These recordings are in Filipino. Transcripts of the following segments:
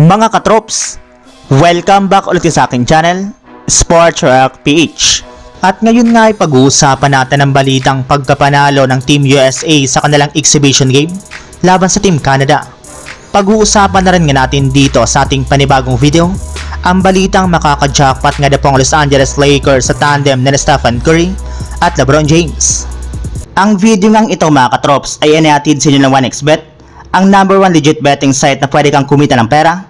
Mga katrops, welcome back ulit sa aking channel, Sports Rock PH. At ngayon nga ay pag-uusapan natin ang balitang pagkapanalo ng Team USA sa kanilang exhibition game laban sa Team Canada. Pag-uusapan na rin nga natin dito sa ating panibagong video ang balitang makaka-jackpot nga na pong Los Angeles Lakers sa tandem ni Stephen Curry at LeBron James. Ang video ngang ito mga katrops ay inihatid sa inyo ng 1xBet, ang number one legit betting site na pwede kang kumita ng pera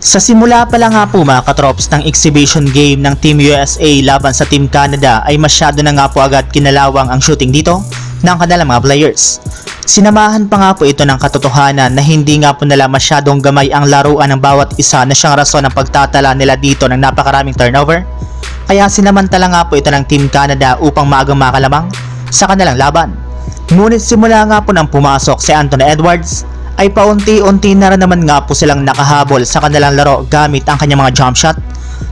Sa simula pa lang nga po mga katrops ng exhibition game ng Team USA laban sa Team Canada ay masyado na nga po agad kinalawang ang shooting dito ng kanilang mga players. Sinamahan pa nga po ito ng katotohanan na hindi nga po nila masyadong gamay ang laruan ng bawat isa na siyang rason ng pagtatala nila dito ng napakaraming turnover. Kaya sinamantala nga po ito ng Team Canada upang maagang makalamang sa kanilang laban. Ngunit simula nga po nang pumasok si Anthony Edwards ay paunti-unti na rin naman nga po silang nakahabol sa kanilang laro gamit ang kanyang mga jump shot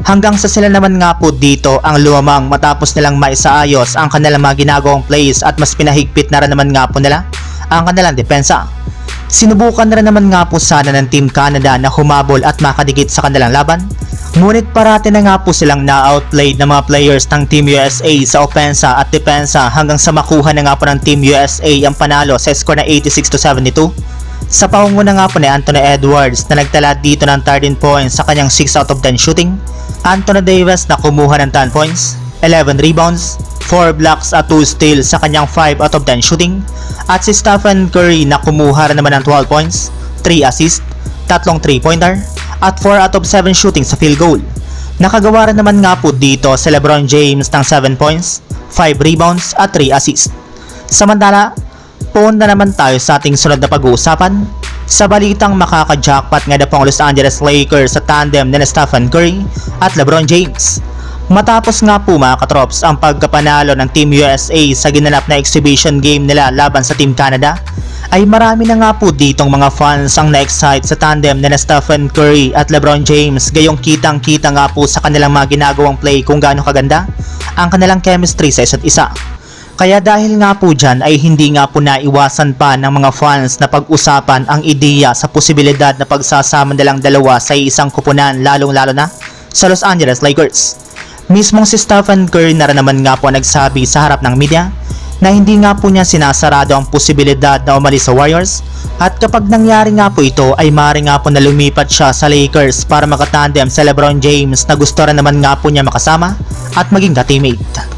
hanggang sa sila naman nga po dito ang lumamang matapos nilang maisaayos ang kanilang mga ginagawang plays at mas pinahigpit na rin naman nga po nila ang kanilang depensa. Sinubukan na rin naman nga po sana ng Team Canada na humabol at makadikit sa kanilang laban Ngunit parati na nga po silang na-outplayed ng mga players ng Team USA sa opensa at depensa hanggang sa makuha na nga po ng Team USA ang panalo sa score na 86 to 72. Sa pangunguna nga po ni Anthony Edwards na nagtala dito ng 13 points sa kanyang 6 out of 10 shooting, Anthony Davis na kumuha ng 10 points, 11 rebounds, 4 blocks at 2 steals sa kanyang 5 out of 10 shooting, at si Stephen Curry na kumuha rin naman ng 12 points, 3 assists, tatlong 3-pointer, at 4 out of 7 shooting sa field goal. Nakagawa rin naman nga po dito si Lebron James ng 7 points, 5 rebounds at 3 assists. Samantala, punta naman tayo sa ating sunod na pag-uusapan sa balitang makaka-jackpot nga na Los Angeles Lakers sa tandem ni Stephen Curry at LeBron James. Matapos nga po mga katrops ang pagkapanalo ng Team USA sa ginanap na exhibition game nila laban sa Team Canada, ay marami na nga po ditong mga fans ang na-excite sa tandem ni Stephen Curry at LeBron James gayong kitang kita nga po sa kanilang mga ginagawang play kung gaano kaganda ang kanilang chemistry sa isa't isa. Kaya dahil nga po dyan ay hindi nga po naiwasan pa ng mga fans na pag-usapan ang ideya sa posibilidad na pagsasama nilang dalawa sa isang kupunan lalong lalo na sa Los Angeles Lakers. Mismong si Stephen Curry na naman nga po nagsabi sa harap ng media na hindi nga po niya sinasarado ang posibilidad na umalis sa Warriors at kapag nangyari nga po ito ay maaari nga po na lumipat siya sa Lakers para makatandem sa Lebron James na gusto rin naman nga po niya makasama at maging ka-teammate.